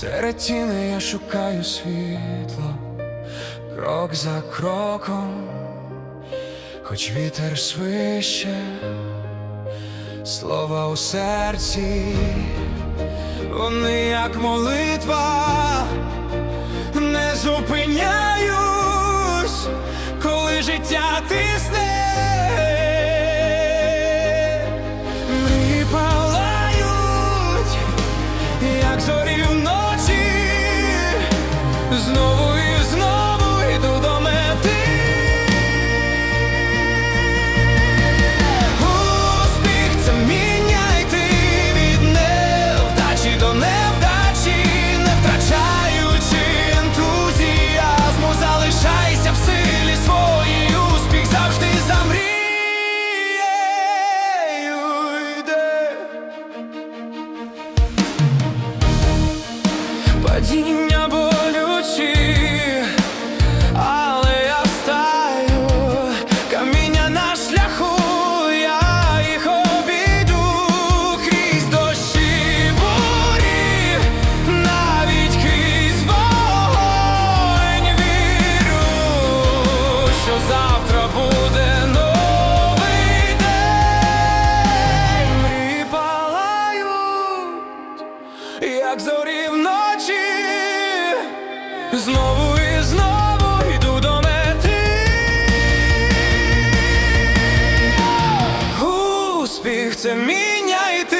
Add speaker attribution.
Speaker 1: Серед тіни я шукаю світло, крок за кроком, хоч вітер свище, слова у серці, вони, як молитва, не зупиняюсь, коли життя тисне. Один я буду як зорі вночі, знову і знову йду до мети. Успіх це міняйте.